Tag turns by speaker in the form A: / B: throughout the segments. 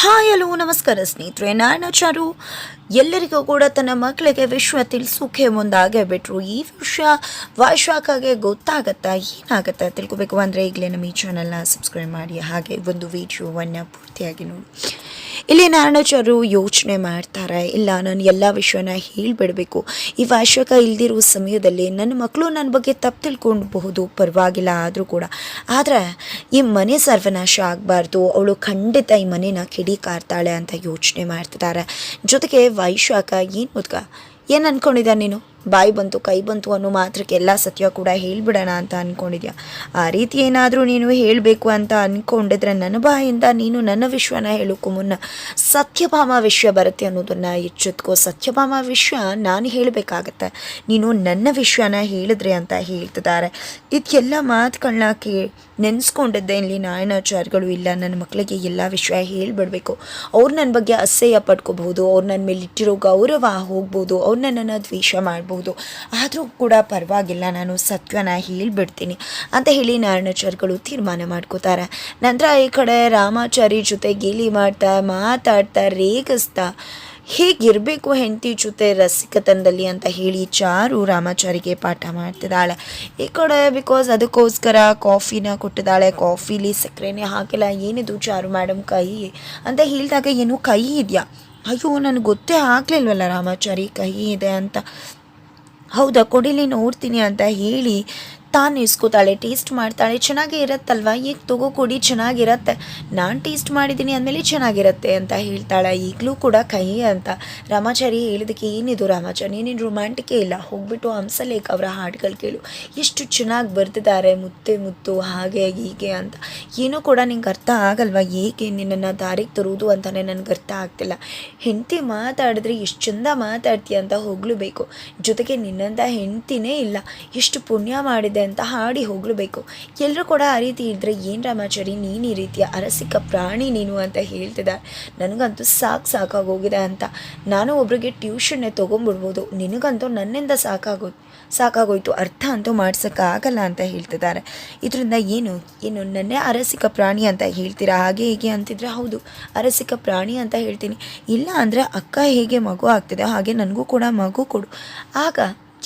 A: Hi, hello, ನಮಸ್ಕಾರ ಸ್ನೇಹಿತರೆ ನಾನಾಚಾರು ಎಲ್ಲರಿಗೂ ಕೂಡ ತನ್ನ ಮಕ್ಕಳಿಗೆ ವಿಶ್ವ ತಿಳಿಸೋಕೆ ಮುಂದಾಗೇ ಬಿಟ್ರು ಈ ವಿಷಯ ವೈಶಾಖಗೆ ಗೊತ್ತಾಗತ್ತಾ, ಏನಾಗತ್ತಾ ತಿಳ್ಕೊಬೇಕು. ಅಂದರೆ ಈಗಲೇ ನಮ್ಮ ಈ ಚಾನಲ್ನ ಸಬ್ಸ್ಕ್ರೈಬ್ ಮಾಡಿ, ಹಾಗೆ ಒಂದು ವಿಡಿಯೋವನ್ನು ಪೂರ್ತಿಯಾಗಿ ನೋಡಿ. ಇಲ್ಲಿ ನಾರಾಯಣಾಚಾರ್ಯರು ಯೋಚನೆ ಮಾಡ್ತಾರೆ, ಇಲ್ಲ, ನಾನು ಎಲ್ಲ ವಿಷಯನ ಹೇಳಿಬಿಡಬೇಕು. ಈ ವಾಶಕ ಇಲ್ದಿರುವ ಸಮಯದಲ್ಲಿ ನನ್ನ ಮಕ್ಕಳು ನನ್ನ ಬಗ್ಗೆ ತಪ್ಪು ತಿಳ್ಕೊಳ್ಬಹುದು, ಪರವಾಗಿಲ್ಲ ಆದರೂ ಕೂಡ. ಆದರೆ ಈ ಮನೆ ಸರ್ವನಾಶ ಆಗಬಾರ್ದು, ಅವಳು ಖಂಡಿತ ಈ ಮನೇನ ಕಿಡಿ ಕಾರ್ತಾಳೆ ಅಂತ ಯೋಚನೆ ಮಾಡ್ತಿದ್ದಾರೆ. ಜೊತೆಗೆ ವೈಶಾಖ ಏನು ಮುದ್ಕ? ಏನು ಅಂದ್ಕೊಂಡಿದ್ದಾನೆ ನೀನು? ಬಾಯಿ ಬಂತು, ಕೈ ಬಂತು ಅನ್ನೋ ಮಾತ್ರಕ್ಕೆ ಎಲ್ಲ ಸತ್ಯ ಕೂಡ ಹೇಳಿಬಿಡೋಣ ಅಂತ ಅಂದ್ಕೊಂಡಿದ್ಯಾ ಆ ರೀತಿ ಏನಾದರೂ ನೀನು ಹೇಳಬೇಕು ಅಂತ ಅಂದ್ಕೊಂಡಿದ್ರೆ ನನ್ನ ಬಾಯಿಂದ ನೀನು ನನ್ನ ವಿಶ್ವನ ಹೇಳೋಕ್ಕೂ ಮುನ್ನ ಸತ್ಯಭಾಮ ವಿಶ್ವ ಬರುತ್ತೆ ಅನ್ನೋದನ್ನು ಎಚ್ಚೆತ್ಕೋ. ಸತ್ಯಭಾಮ ವಿಶ್ವ ನಾನು ಹೇಳಬೇಕಾಗತ್ತೆ. ನೀನು ನನ್ನ ವಿಷಯನ ಹೇಳಿದ್ರೆ ಅಂತ ಹೇಳ್ತಿದ್ದಾರೆ. ಇದೆಲ್ಲ ಮಾತುಗಳನ್ನ ಕೇ ನೆನೆಸ್ಕೊಂಡಿದ್ದೆ. ಇಲ್ಲಿ ನಾಯಣಾಚಾರ್ಯಗಳು ಇಲ್ಲ, ನನ್ನ ಮಕ್ಕಳಿಗೆ ಎಲ್ಲ ವಿಷಯ ಹೇಳಿಬಿಡಬೇಕು. ಅವ್ರು ನನ್ನ ಬಗ್ಗೆ ಅಸಹ್ಯ ಪಡ್ಕೋಬಹುದು ಅವ್ರು ನನ್ನ ಮೇಲೆ ಇಟ್ಟಿರೋ ಗೌರವ ಹೋಗ್ಬೋದು, ಅವ್ರು ನನ್ನನ್ನು ದ್ವೇಷ ಮಾಡ್ಬೋದು. ಆದರೂ ಕೂಡ ಪರವಾಗಿಲ್ಲ, ನಾನು ಸತ್ಯನ ಹೇಳಿಬಿಡ್ತೀನಿ ಅಂತ ಹೇಳಿ ನಾರಾಯಣಾಚಾರ್ಯಗಳು ತೀರ್ಮಾನ ಮಾಡ್ಕೋತಾರೆ. ನಂತರ ಈ ಕಡೆ ರಾಮಾಚಾರಿ ಜೊತೆ ಗೇಲಿ ಮಾಡ್ತಾ, ಮಾತಾಡ್ತಾ, ರೇಗಿಸ್ತಾ, ಹೇಗಿರಬೇಕು ಹೆಂಡತಿ ಜೊತೆ ರಸಿಕತನದಲ್ಲಿ ಅಂತ ಹೇಳಿ ಚಾರು ರಾಮಾಚಾರಿಗೆ ಪಾಠ ಮಾಡ್ತಿದ್ದಾಳೆ. ಈ ಕಡೆ ಬಿಕಾಸ್ ಅದಕ್ಕೋಸ್ಕರ ಕಾಫಿನ ಕೊಟ್ಟಿದ್ದಾಳೆ. ಕಾಫಿಲಿ ಸಕ್ಕರೆನೇ ಹಾಕಿಲ್ಲ. ಏನಿದು ಚಾರು ಮೇಡಮ್ ಕೈ ಅಂತ ಹೇಳಿದಾಗ, ಏನು ಕೈ ಇದೆಯಾ? ಅಯ್ಯೋ, ನನಗೆ ಗೊತ್ತೇ ಆಗಲಿಲ್ವಲ್ಲ ರಾಮಾಚಾರಿ, ಕೈ ಇದೆ ಅಂತ. ಹೌದಾ ಕೊಡಿಲಿ ನೋಡ್ತೀನಿ ಅಂತ ಹೇಳಿ ತಾನು ಇಸ್ಕೋತಾಳೆ ಟೇಸ್ಟ್ ಮಾಡ್ತಾಳೆ, ಚೆನ್ನಾಗೇ ಇರತ್ತಲ್ವ? ಈಗ ತಗೋ ಕೊಡಿ, ಚೆನ್ನಾಗಿರತ್ತೆ. ನಾನು ಟೇಸ್ಟ್ ಮಾಡಿದ್ದೀನಿ ಅಂದಮೇಲೆ ಚೆನ್ನಾಗಿರತ್ತೆ ಅಂತ ಹೇಳ್ತಾಳೆ. ಈಗಲೂ ಕೂಡ ಕೈ ಅಂತ. ರಾಮಾಚಾರಿ ಹೇಳಿದಕ್ಕೆ ಏನಿದು ರಾಮಾಚಾರಿ? ಏನೇನು ರೊಮ್ಯಾಂಟಿಕೇ ಇಲ್ಲ. ಹೋಗ್ಬಿಟ್ಟು ಹಂಸಲೇಖ ಅವರ ಹಾಡುಗಳು ಕೇಳು. ಎಷ್ಟು ಚೆನ್ನಾಗಿ ಬರ್ತಿದ್ದಾರೆ ಮುತ್ತೆ ಮುತ್ತು, ಹಾಗೆ, ಹೀಗೆ ಅಂತ. ಏನೂ ಕೂಡ ನಿಂಗೆ ಅರ್ಥ ಆಗಲ್ವಾ? ಏಕೆ ನಿನ್ನನ್ನು ದಾರಿಗೆ ತರುವುದು ಅಂತಲೇ ನನಗೆ ಅರ್ಥ ಆಗ್ತಿಲ್ಲ. ಹೆಂಡತಿ ಮಾತಾಡಿದ್ರೆ ಎಷ್ಟು ಚಂದ ಮಾತಾಡ್ತೀಯ ಅಂತ ಹೊಗಳಬೇಕು ಜೊತೆಗೆ ನಿನ್ನಂಥ ಹೆಂಡ್ತಿನೇ ಇಲ್ಲ. ಎಷ್ಟು ಪುಣ್ಯ ಮಾಡಿದೆ ಅಂತ ಹಾಡಿ ಹೋಗಲೇಬೇಕು ಎಲ್ಲರೂ ಕೂಡ ಆ ರೀತಿ ಇದ್ದರೆ ಏನು ರಾಮಾಚಾರಿ, ನೀನು ಈ ರೀತಿಯ ಅರಸಿಕ ಪ್ರಾಣಿ ನೀನು ಅಂತ ಹೇಳ್ತಿದ್ದಾರೆ ನನಗಂತೂ ಸಾಕು ಸಾಕಾಗೋಗಿದೆ ಅಂತ. ನಾನು ಒಬ್ರಿಗೆ ಟ್ಯೂಷನ್ನೇ ತೊಗೊಂಬಿಡ್ಬೋದು. ನಿನಗಂತೂ ನನ್ನಿಂದ ಸಾಕಾಗೋ, ಸಾಕಾಗೋಯ್ತು. ಅರ್ಥ ಅಂತೂ ಮಾಡ್ಸೋಕ್ಕಾಗಲ್ಲ ಅಂತ ಹೇಳ್ತಿದ್ದಾರೆ ಇದರಿಂದ ಏನು? ಏನು ನನ್ನೇ ಅರಸಿಕ ಪ್ರಾಣಿ ಅಂತ ಹೇಳ್ತೀರಾ? ಹಾಗೆ ಹೀಗೆ ಅಂತಿದ್ರೆ ಹೌದು. ಅರಸಿಕ ಪ್ರಾಣಿ ಅಂತ ಹೇಳ್ತೀನಿ. ಇಲ್ಲ ಅಂದರೆ ಅಕ್ಕ ಹೇಗೆ ಮಗು ಆಗ್ತಿದೆ, ಹಾಗೆ ನನಗೂ ಕೂಡ ಮಗು ಕೊಡು. ಆಗ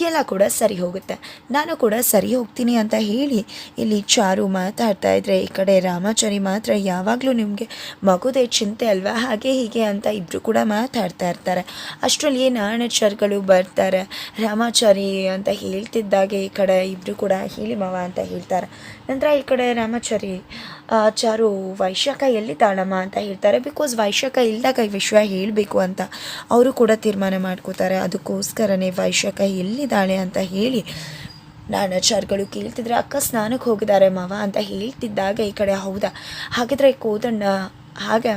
A: ಎಲ್ಲ ಕೂಡ ಸರಿ ಹೋಗುತ್ತೆ. ನಾನು ಕೂಡ ಸರಿ ಹೋಗ್ತೀನಿ ಅಂತ ಹೇಳಿ ಇಲ್ಲಿ ಚಾರು ಮಾತಾಡ್ತಾ ಇದ್ರೆ, ಈ ಕಡೆ ರಾಮಾಚಾರಿ ಮಾತ್ರ ಯಾವಾಗಲೂ ನಿಮಗೆ ಮಗುದೇ ಚಿಂತೆ ಅಲ್ವಾ? ಹಾಗೆ ಹೀಗೆ ಅಂತ ಇಬ್ಬರು ಕೂಡ ಮಾತಾಡ್ತಾ ಇರ್ತಾರೆ. ಅಷ್ಟರಲ್ಲಿ ನಾಣಚಾರ್ಗಳು ಬರ್ತಾರೆ. ರಾಮಾಚಾರಿ ಅಂತ ಹೇಳ್ತಿದ್ದಾಗೆ ಈ ಕಡೆ ಇಬ್ಬರು ಕೂಡ, ಹೇಳಿ ಮಾವ ಅಂತ ಹೇಳ್ತಾರೆ. ನಂತರ ಈ ಕಡೆ ರಾಮಾಚಾರಿ ಚಾರು ವೈಶಾಖ ಎಲ್ಲಿದ್ದಾಳಮ್ಮ ಅಂತ ಹೇಳ್ತಾರೆ. ಬಿಕಾಸ್ ವೈಶಾಖ ಇಲ್ದಾಗ ಈ ವಿಷಯ ಹೇಳಬೇಕು ಅಂತ ಅವರು ಕೂಡ ತೀರ್ಮಾನ ಮಾಡ್ಕೋತಾರೆ. ಅದಕ್ಕೋಸ್ಕರನೇ ವೈಶಾಖ ಎಲ್ಲಿದ್ದಾಳೆ ಅಂತ ಹೇಳಿ ನಾನಾಚಾರ್ಗಳು ಕೇಳ್ತಿದ್ರೆ, ಅಕ್ಕ, ಸ್ನಾನಕ್ಕೆ ಹೋಗಿದ್ದಾರೆ ಮಾವ ಅಂತ ಹೇಳ್ತಿದ್ದಾಗ ಈ ಕಡೆ, ಹೌದಾ? ಹಾಗಿದ್ರೆ ಕೋದಣ್ಣ ಹಾಗೆ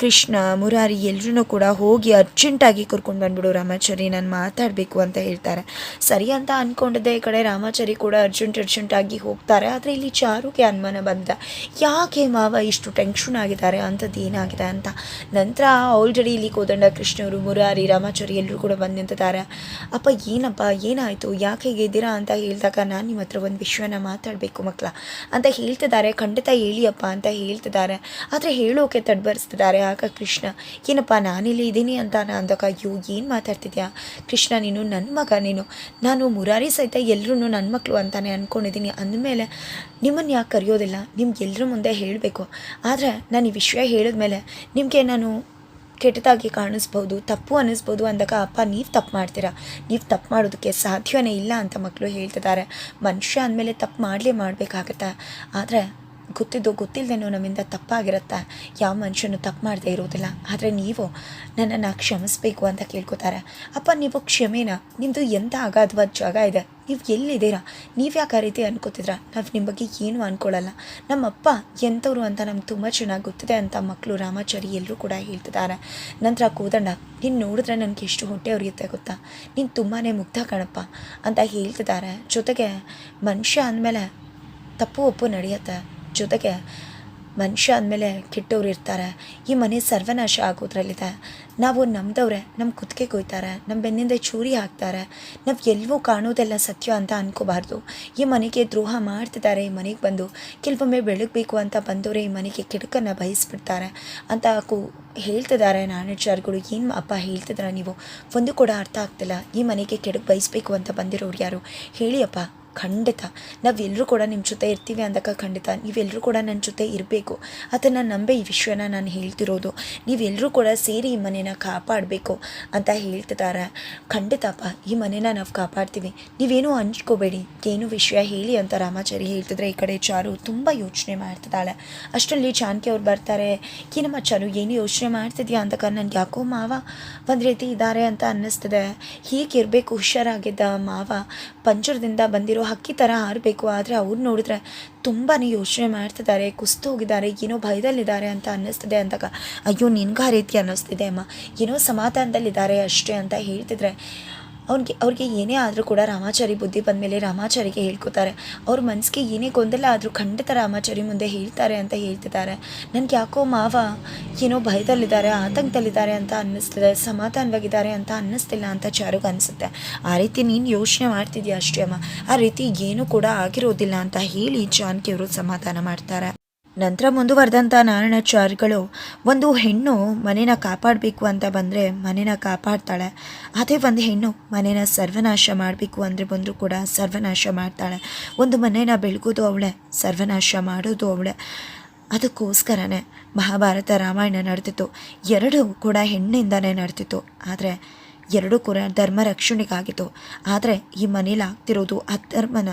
A: ಕೃಷ್ಣ, ಮುರಾರಿ ಎಲ್ಲರೂ ಕೂಡ ಹೋಗಿ ಅರ್ಜೆಂಟಾಗಿ ಕರ್ಕೊಂಡು ಬಂದ್ಬಿಡು ರಾಮಾಚಾರಿ, ನಾನು ಮಾತಾಡಬೇಕು ಅಂತ ಹೇಳ್ತಾರೆ. ಸರಿ ಅಂತ ಅಂದ್ಕೊಂಡಿದ್ದೆ ಈ ಕಡೆ ರಾಮಾಚಾರಿ ಕೂಡ ಅರ್ಜೆಂಟ್ ಅರ್ಜೆಂಟಾಗಿ ಹೋಗ್ತಾರೆ. ಆದರೆ ಇಲ್ಲಿ ಚಾರುಗೆ ಅನುಮಾನ ಬಂದ ಯಾಕೆ ಮಾವ ಇಷ್ಟು ಟೆನ್ಷನ್ ಆಗಿದ್ದಾರೆ? ಅಂಥದ್ದು ಏನಾಗಿದೆ ಅಂತ. ನಂತರ ಆಲ್ರೆಡಿ ಇಲ್ಲಿ ಕೋದಂಡ ಕೃಷ್ಣವರು ಮುರಾರಿ, ರಾಮಾಚಾರಿ ಎಲ್ಲರೂ ಕೂಡ ಬಂದು ನಿಂತಿದ್ದಾರೆ. ಅಪ್ಪ, ಏನಪ್ಪ? ಏನಾಯಿತು? ಯಾಕೆ ಹೀಗಿದ್ದೀರಾ ಅಂತ ಹೇಳಿದಾಗ, ನಾನು ನಿಮ್ಮ ಹತ್ರ ಒಂದು ವಿಷಯನ ಮಾತಾಡಬೇಕು ಮಕ್ಕಳ ಅಂತ ಹೇಳ್ತಿದ್ದಾರೆ. ಖಂಡಿತ ಹೇಳಿಯಪ್ಪ ಅಂತ ಹೇಳ್ತಿದ್ದಾರೆ. ಆದರೆ ಹೇಳೋಕೆ ತಡ್ಬರಿಸ್ತಿದ್ದಾರೆ. ಆಗ ಕೃಷ್ಣ? ಏನಪ್ಪ, ನಾನಿಲ್ಲಿ ಇದ್ದೀನಿ ಅಂತ ನಾ ಅಂದಾಗ ಅಯ್ಯೋ, ಏನು ಮಾತಾಡ್ತಿದ್ಯಾ? ಕೃಷ್ಣ, ನೀನು ನನ್ನ ಮಗ, ನೀನು. ನಾನು ಮುರಾರಿ ಸಹಿತ ಎಲ್ಲರೂ ನನ್ನ ಮಕ್ಕಳು ಅಂತಾನೆ ಅಂದ್ಕೊಂಡಿದ್ದೀನಿ ಅಂದಮೇಲೆ ನಿಮ್ಮನ್ನು ಯಾಕೆ ಕರೆಯೋದಿಲ್ಲ? ನಿಮ್ಗೆಲ್ಲರ ಮುಂದೆ ಹೇಳಬೇಕು. ಆದರೆ ನಾನು ಈ ವಿಷಯ ಹೇಳಿದ್ಮೇಲೆ ನಿಮಗೆ ನಾನು ಕೆಟ್ಟದಾಗಿ ಕಾಣಿಸ್ಬೋದು, ತಪ್ಪು ಅನ್ನಿಸ್ಬೋದು ಅಂದಾಗ, ಅಪ್ಪ, ನೀವು ತಪ್ಪು ಮಾಡ್ತೀರಾ? ನೀವು ತಪ್ಪು ಮಾಡೋದಕ್ಕೆ ಸಾಧ್ಯವೇ ಇಲ್ಲ ಅಂತ ಮಕ್ಕಳು ಹೇಳ್ತಿದ್ದಾರೆ. ಮನುಷ್ಯ ಅಂದಮೇಲೆ ತಪ್ಪು ಮಾಡಲೇ ಮಾಡಬೇಕಾಗತ್ತೆ? ಆದರೆ ಗೊತ್ತಿದ್ದು ಗೊತ್ತಿಲ್ಲದೇನೋ ನಮ್ಮಿಂದ ತಪ್ಪಾಗಿರುತ್ತೆ? ಯಾವ ಮನುಷ್ಯನು ತಪ್ಪು ಮಾಡದೇ ಇರೋದಿಲ್ಲ. ಆದರೆ ನೀವು ನನ್ನನ್ನು ಕ್ಷಮಿಸಬೇಕು ಅಂತ ಕೇಳ್ಕೊತಾರೆ. ಅಪ್ಪ, ನೀವು ಕ್ಷಮೆನ? ನಿಮ್ಮದು ಎಂಥ ಅಗಾಧವಾದ ಜಾಗ ಇದೆ? ನೀವು ಎಲ್ಲಿದ್ದೀರಾ? ನೀವು ಯಾಕೆ ಆ ರೀತಿ ಅನ್ಕೋತಿದ್ರ? ನಾವು ನಿಮ್ಮ ಬಗ್ಗೆ ಏನೂ ಅಂದ್ಕೊಳ್ಳಲ್ಲ ನಮ್ಮಪ್ಪ ಎಂಥವ್ರು ಅಂತ ನಮ್ಗೆ ತುಂಬ ಚೆನ್ನಾಗಿ ಗೊತ್ತಿದೆ ಅಂತ ಮಕ್ಕಳು ರಾಮಾಚಾರಿ ಎಲ್ಲರೂ ಕೂಡ ಹೇಳ್ತಿದ್ದಾರೆ. ನಂತರ ಕೋದಂಡ ನೀನು ನೋಡಿದ್ರೆ ನನಗೆ ಎಷ್ಟು ಹೊಟ್ಟೆ ಉರಿಯುತ್ತೆ ಗೊತ್ತಾ? ನೀನು ತುಂಬಾ ಮುಗ್ಧ ಕಣಪ್ಪ ಅಂತ ಹೇಳ್ತಿದ್ದಾರೆ. ಜೊತೆಗೆ ಮನುಷ್ಯ ಅಂದಮೇಲೆ ತಪ್ಪು ಒಪ್ಪು ನಡೆಯುತ್ತೆ. ಜೊತೆಗೆ ಮನುಷ್ಯ ಅಂದಮೇಲೆ ಕೆಟ್ಟವ್ರು ಇರ್ತಾರೆ. ಈ ಮನೆ ಸರ್ವನಾಶ ಆಗೋದ್ರಲ್ಲಿದೆ. ನಾವು ನಮ್ಮದವ್ರೆ ನಮ್ಮ ಕುತ್ತಿಗೆ ಕೊಯ್ತಾರೆ ನಮ್ಮ ಬೆನ್ನಿಂದ ಚೂರಿ ಹಾಕ್ತಾರೆ. ನಾವು ಎಲ್ಲವೂ ಕಾಣೋದೆಲ್ಲ ಸತ್ಯ ಅಂತ ಅನ್ಕೋಬಾರ್ದು. ಈ ಮನೆಗೆ ದ್ರೋಹ ಮಾಡ್ತಿದ್ದಾರೆ ಈ ಮನೆಗೆ ಬಂದು. ಕೆಲವೊಮ್ಮೆ ಬೆಳಗಬೇಕು ಅಂತ ಬಂದವರೇ ಈ ಮನೆಗೆ ಕೆಡುಕನ್ನು ಬಯಸ್ಬಿಡ್ತಾರೆ ಅಂತ ಕು ಹೇಳ್ತಿದ್ದಾರೆ ನಾನೇಜರ್ಗಳು ಏನು ಅಪ್ಪ ಹೇಳ್ತಿದ್ರ ನೀವು? ಒಂದು ಕೂಡ ಅರ್ಥ ಆಗ್ತಿಲ್ಲ. ಈ ಮನೆಗೆ ಕೆಡಕ್ಕೆ ಬಯಸ್ಬೇಕು ಅಂತ ಬಂದಿರೋರು ಯಾರು? ಹೇಳಿ ಅಪ್ಪ. ಖಂಡಿತ. ನಾವೆಲ್ಲರೂ ಕೂಡ ನಿಮ್ಮ ಜೊತೆ ಇರ್ತೀವಿ ಅಂದಾಗ ಖಂಡಿತ ನೀವೆಲ್ಲರೂ ಕೂಡ ನನ್ನ ಜೊತೆ ಇರಬೇಕು. ಅದನ್ನು ನಂಬೆ ಈ ವಿಷಯನ ನಾನು ಹೇಳ್ತಿರೋದು. ನೀವೆಲ್ಲರೂ ಕೂಡ ಸೇರಿ ಈ ಮನೇನ ಕಾಪಾಡಬೇಕು ಅಂತ ಹೇಳ್ತಿದ್ದಾರೆ ಖಂಡಿತಪ್ಪ, ಈ ಮನೇನ ನಾವು ಕಾಪಾಡ್ತೀವಿ. ನೀವೇನು ಹಂಚ್ಕೋಬೇಡಿ ಏನು ವಿಷಯ ಹೇಳಿ ಅಂತ ರಾಮಾಚಾರಿ ಹೇಳ್ತಿದ್ರೆ ಈ ಕಡೆ ಚಾರು ತುಂಬ ಯೋಚನೆ ಮಾಡ್ತಿದ್ದಾಳೆ. ಅಷ್ಟರಲ್ಲಿ ಜಾನಕಿ ಅವ್ರು ಬರ್ತಾರೆ. ಏನಮ್ಮ ಚಾರು, ಏನು ಯೋಚನೆ ಮಾಡ್ತಿದ್ಯಾ ಅಂತ ನನಗೆ ಯಾಕೋ ಮಾವ ಒಂದು ರೀತಿ ಇದ್ದಾರೆ ಅಂತ ಅನ್ನಿಸ್ತಿದೆ. ಹೀಗಿರಬೇಕು ಹುಷಾರಾಗಿದ್ದ ಮಾವ? ಪಂಜರದಿಂದ ಬಂದಿರೋ ಹಕ್ಕಿ ಥರ ಹಾರಬೇಕು ಆದರೆ ಅವ್ರು ನೋಡಿದ್ರೆ ತುಂಬಾ ಯೋಚನೆ ಮಾಡ್ತಿದ್ದಾರೆ, ಕುಸ್ತು ಹೋಗಿದ್ದಾರೆ, ಏನೋ ಭಯದಲ್ಲಿದ್ದಾರೆ ಅಂತ ಅನ್ನಿಸ್ತಿದೆ ಅಂದಾಗ, ಅಯ್ಯೋ, ನಿನ್ಗೆ ಆ ರೀತಿ ಅನ್ನಿಸ್ತಿದೆ ಅಮ್ಮ, ಏನೋ ಸಮಾಧಾನದಲ್ಲಿದ್ದಾರೆ ಅಷ್ಟೇ ಅಂತ ಹೇಳ್ತಿದ್ರೆ ಅವ್ನಿಗೆ, ಅವ್ರಿಗೆ ಏನೇ ಆದರೂ ಕೂಡ ರಾಮಾಚಾರಿ ಬುದ್ಧಿ ಬಂದಮೇಲೆ ರಾಮಾಚಾರಿಗೆ ಹೇಳ್ಕೊತಾರೆ. ಅವ್ರ ಮನಸ್ಸಿಗೆ ಏನೇ ಗೊಂದಲ ಆದರೂ ಖಂಡಿತ ರಾಮಾಚಾರಿ ಮುಂದೆ ಹೇಳ್ತಾರೆ ಅಂತ ಹೇಳ್ತಿದ್ದಾರೆ. ನನಗೆ ಯಾಕೋ ಮಾವ ಏನೋ ಭಯದಲ್ಲಿದ್ದಾರೆ, ಆತಂಕದಲ್ಲಿದ್ದಾರೆ ಅಂತ ಅನ್ನಿಸ್ತಿದೆ, ಸಮಾಧಾನವಾಗಿದ್ದಾರೆ ಅಂತ ಅನ್ನಿಸ್ತಿಲ್ಲ ಅಂತ ಚಾರುಗೆ ಅನಿಸುತ್ತೆ. ಆ ರೀತಿ ನೀನು ಯೋಚನೆ ಮಾಡ್ತಿದ್ಯಾ ಅಷ್ಟೇ ಅಮ್ಮ? ಆ ರೀತಿ ಏನೂ ಕೂಡ ಆಗಿರೋದಿಲ್ಲ ಅಂತ ಹೇಳಿ ಜಾನ್ಕಿಯವರು ಸಮಾಧಾನ ಮಾಡ್ತಾರೆ. ನಂತರ ಮುಂದುವರೆದಂಥ ನಾರಾಯಣಾಚಾರ್ಯಗಳು ಒಂದು ಹೆಣ್ಣು ಮನೇನ ಕಾಪಾಡಬೇಕು ಅಂತ ಬಂದರೆ ಮನೇನ ಕಾಪಾಡ್ತಾಳೆ. ಅದೇ ಒಂದು ಹೆಣ್ಣು ಮನೇನ ಸರ್ವನಾಶ ಮಾಡಬೇಕು ಅಂದರೆ ಬಂದರೂ ಕೂಡ ಸರ್ವನಾಶ ಮಾಡ್ತಾಳೆ. ಒಂದು ಮನೇನ ಬೆಳಗೋದು ಅವಳೆ, ಸರ್ವನಾಶ ಮಾಡೋದು ಅವಳೆ. ಅದಕ್ಕೋಸ್ಕರನೇ ಮಹಾಭಾರತ ರಾಮಾಯಣ ನಡೆದಿತ್ತು ಎರಡೂ ಕೂಡ ಹೆಣ್ಣಿಂದನೇ ನಡೆದಿತ್ತು ಆದರೆ ಎರಡೂ ಕೂಡ ಧರ್ಮ ರಕ್ಷಣೆಗಾಗಿತ್ತು. ಆದರೆ ಈ ಮನೇಲಿ ಆಗ್ತಿರೋದು ಅಧರ್ಮನ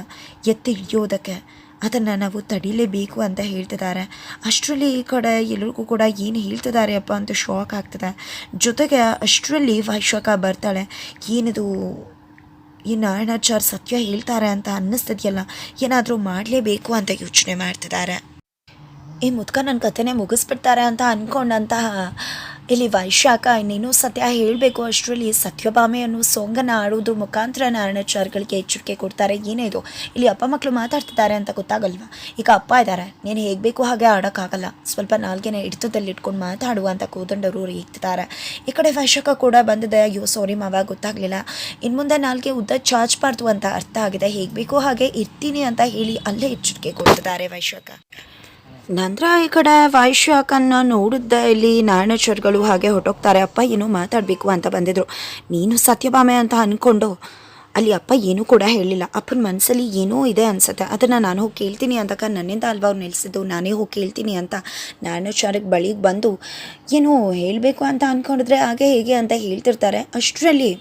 A: ಎತ್ತಿ ಹಿಡಿಯೋದಕ್ಕೆ ಅದನ್ನು ನಾವು ತಡಿಲೇಬೇಕು ಅಂತ ಹೇಳ್ತಿದ್ದಾರೆ. ಅಷ್ಟರಲ್ಲಿ ಈ ಕಡೆ ಎಲ್ಲರಿಗೂ ಕೂಡ ಏನು ಹೇಳ್ತಿದ್ದಾರೆ ಅಪ್ಪ ಅಂತ ಶಾಕ್ ಆಗ್ತದೆ. ಜೊತೆಗೆ ಅಷ್ಟರಲ್ಲಿ ವೈಶಾಖ ಬರ್ತಾಳೆ. ಏನಿದು? ಈ ನಾರಾಯಣಾಚಾರ್ ಸತ್ಯ ಹೇಳ್ತಾರೆ ಅಂತ ಅನ್ನಿಸ್ತಿದೆಯಲ್ಲ? ಏನಾದರೂ ಮಾಡಲೇಬೇಕು ಅಂತ ಯೋಚನೆ ಮಾಡ್ತಿದ್ದಾರೆ. ಈ ಮುದ್ಕ ನನ್ನ ಕಥೆನೇ ಮುಗಿಸ್ಬಿಡ್ತಾರೆ ಅಂತ ಅಂದ್ಕೊಂಡಂತಹ ಇಲ್ಲಿ ವೈಶಾಖ, ಇನ್ನೇನೋ ಸತ್ಯ ಹೇಳಬೇಕು? ಅಷ್ಟರಲ್ಲಿ ಸತ್ಯಭಾಮೆ ಅನ್ನೋ ಸೊಂಗನ್ನು ಆಡೋದ್ರ ಮುಖಾಂತರ ನಾರಾಯಣಾಚಾರ್ಯಗಳಿಗೆ ಎಚ್ಚರಿಕೆ ಕೊಡ್ತಾರೆ. ಏನೇ ಇದು ಇಲ್ಲಿ ಅಪ್ಪ ಮಕ್ಕಳು ಮಾತಾಡ್ತಿದ್ದಾರೆ ಅಂತ ಗೊತ್ತಾಗಲ್ವಾ? ಈಗ ಅಪ್ಪ ಇದ್ದಾರೆ. ನೀನು ಹೇಗೆ ಬೇಕು ಹಾಗೆ ಆಡೋಕ್ಕಾಗಲ್ಲ. ಸ್ವಲ್ಪ ನಾಲ್ಗೆನ ಹಿಡಿತದಲ್ಲಿ ಇಟ್ಕೊಂಡು ಮಾತಾಡುವ ಅಂತ ಕೋದಂಡರು ರೇಗ್ತಿದ್ದಾರೆ ಈ ಕಡೆ ವೈಶಾಖ ಕೂಡ ಬಂದಿದೆ. ಅಯ್ಯೋ ಸಾರಿ ಮಾವ, ಗೊತ್ತಾಗಲಿಲ್ಲ. ಇನ್ನು ಮುಂದೆ ನಾಲ್ಗೆ ಉದ್ದ ಚಾಚಬಾರ್ದು ಅಂತ ಅರ್ಥ ಆಗಿದೆ. ಹೇಗೆ ಬೇಕು ಹಾಗೆ ಇರ್ತೀನಿ ಅಂತ ಹೇಳಿ ಅಲ್ಲೇ ಎಚ್ಚರಿಕೆ ಕೊಡ್ತಿದ್ದಾರೆ ವೈಶಾಖ. ನಂತರ ಈ ಕಡೆ ವೈಶ್ಯಾಕನ್ನ ನೋಡಿದ್ದ ಇಲ್ಲಿ ನಾರಾಯಣೇಶ್ವರ್ಗಳು ಹಾಗೆ ಹೊಟ್ಟೋಗ್ತಾರೆ ಅಪ್ಪ, ಏನೋ ಮಾತಾಡಬೇಕು ಅಂತ ಬಂದಿದ್ರು. ನೀನು ಸತ್ಯಭಾಮೆ ಅಂತ ಅಂದ್ಕೊಂಡು ಅಲ್ಲಿ ಅಪ್ಪ ಏನೂ ಕೂಡ ಹೇಳಿಲ್ಲ. ಅಪ್ಪನ ಮನಸ್ಸಲ್ಲಿ ಏನೋ ಇದೆ ಅನ್ಸುತ್ತೆ. ಅದನ್ನು ನಾನು ಹೋಗಿ ಕೇಳ್ತೀನಿ ಅಂದಾಗ ನನ್ನಿಂದ ಅಲ್ವಾ ಅವ್ರು ನಿಲ್ಲಿಸಿದ್ದು ನಾನೇ ಹೋಗಿ ಕೇಳ್ತೀನಿ ಅಂತ ನಾರಾಯಣಾಚಾರ್ಯಕ್ಕೆ ಬಳಿಗೆ ಬಂದು, ಏನೋ ಹೇಳಬೇಕು ಅಂತ ಅಂದ್ಕೊಂಡಿದ್ರೆ ಹಾಗೆ ಹೇಗೆ ಅಂತ ಹೇಳ್ತಿರ್ತಾರೆ. ಅಷ್ಟರಲ್ಲಿ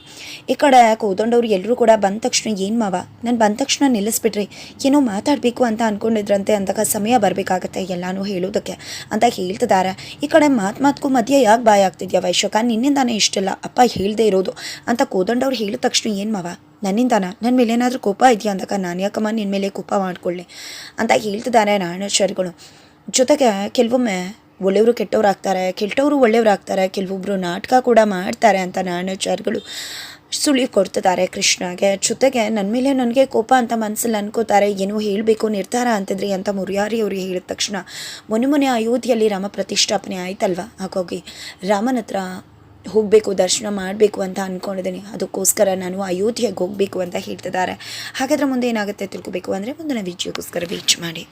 A: ಈ ಕಡೆ ಕೋದಂಡವ್ರು ಎಲ್ಲರೂ ಕೂಡ ಬಂದ ತಕ್ಷಣ ಏನು ಮಾವ? ನಾನು ಬಂದ ತಕ್ಷಣ ನಿಲ್ಲಿಸ್ಬಿಟ್ರಿ ಏನೋ ಮಾತಾಡಬೇಕು ಅಂತ ಅಂದ್ಕೊಂಡಿದ್ರಂತೆ ಅಂದಾಗ ಸಮಯ ಬರಬೇಕಾಗತ್ತೆ ಎಲ್ಲನೂ ಹೇಳೋದಕ್ಕೆ ಅಂತ ಹೇಳ್ತಿದ್ದಾರೆ. ಈ ಕಡೆ ಮಾತು ಮಾತುಗೂ ಮಧ್ಯೆ ಯಾಕೆ ಬಾಯ್ ಆಗ್ತಿದ್ಯಾ ವೈಶಾಖ ನಿನ್ನಿಂದಾನೇ ಇಷ್ಟಲ್ಲ. ಅಪ್ಪ ಹೇಳ್ದೇ ಇರೋದು. ಅಂತ ಕೋದಂಡವ್ರು ಹೇಳಿದ ತಕ್ಷಣ ಏನು ಮಾವ? ನನ್ನಿಂದಾನ? ನನ್ನ ಮೇಲೆ ಏನಾದರೂ ಕೋಪ ಇದೆಯಾ ಅಂದಾಗ ನಾನು ಯಾಕಮ್ಮ ನಿನ್ನ ಮೇಲೆ ಕೋಪ ಮಾಡಿಕೊಳ್ಳಿ? ಅಂತ ಹೇಳ್ತಿದ್ದಾರೆ ನಾರಾಯಣಾಚಾರ್ಯಗಳು ಜೊತೆಗೆ ಕೆಲವೊಮ್ಮೆ ಒಳ್ಳೆಯವರು ಕೆಟ್ಟವ್ರು ಆಗ್ತಾರೆ ಕೆಟ್ಟವರು ಒಳ್ಳೆಯವ್ರು ಆಗ್ತಾರೆ ಕೆಲವೊಬ್ಬರು ನಾಟಕ ಕೂಡ ಮಾಡ್ತಾರೆ ಅಂತ ನಾರಾಯಣಾಚಾರ್ಯಗಳು ಸುಳಿ ಕೊಡ್ತಿದ್ದಾರೆ ಕೃಷ್ಣಗೆ. ಜೊತೆಗೆ ನನ್ನ ಮೇಲೆ ನನಗೆ ಕೋಪ ಅಂತ ಮನಸ್ಸಲ್ಲಿ ಅನ್ಕೋತಾರೆ, ಏನೋ ಹೇಳಬೇಕು, ನಿರ್ಧಾರ ಅಂತಿದ್ರಿ ಅಂತ ಮುರಿಯಾರಿ ಅವ್ರಿಗೆ ಹೇಳಿದ ತಕ್ಷಣ. ಮೊನ್ನೆ ಮೊನ್ನೆ ಅಯೋಧ್ಯೆಯಲ್ಲಿ ರಾಮ ಪ್ರತಿಷ್ಠಾಪನೆ ಆಯ್ತಲ್ವಾ? ಹಾಗಾಗಿ ರಾಮನ ಹತ್ರ ಹೋಗಬೇಕು, ದರ್ಶನ ಮಾಡಬೇಕು ಅಂತ ಅಂದ್ಕೊಂಡಿದ್ದೀನಿ ಅದಕ್ಕೋಸ್ಕರ ನಾನು ಅಯೋಧ್ಯೆಗೆ ಹೋಗಬೇಕು ಅಂತ ಹೇಳ್ತಿದ್ದಾರೆ. ಹಾಗಾದರೆ ಮುಂದೆ ಏನಾಗುತ್ತೆ ತಿಳ್ಕೊಬೇಕು ಅಂದರೆ ಮುಂದಿನ ವೀಡಿಯೋಗೋಸ್ಕರ ವೀಚ್ ಮಾಡಿ.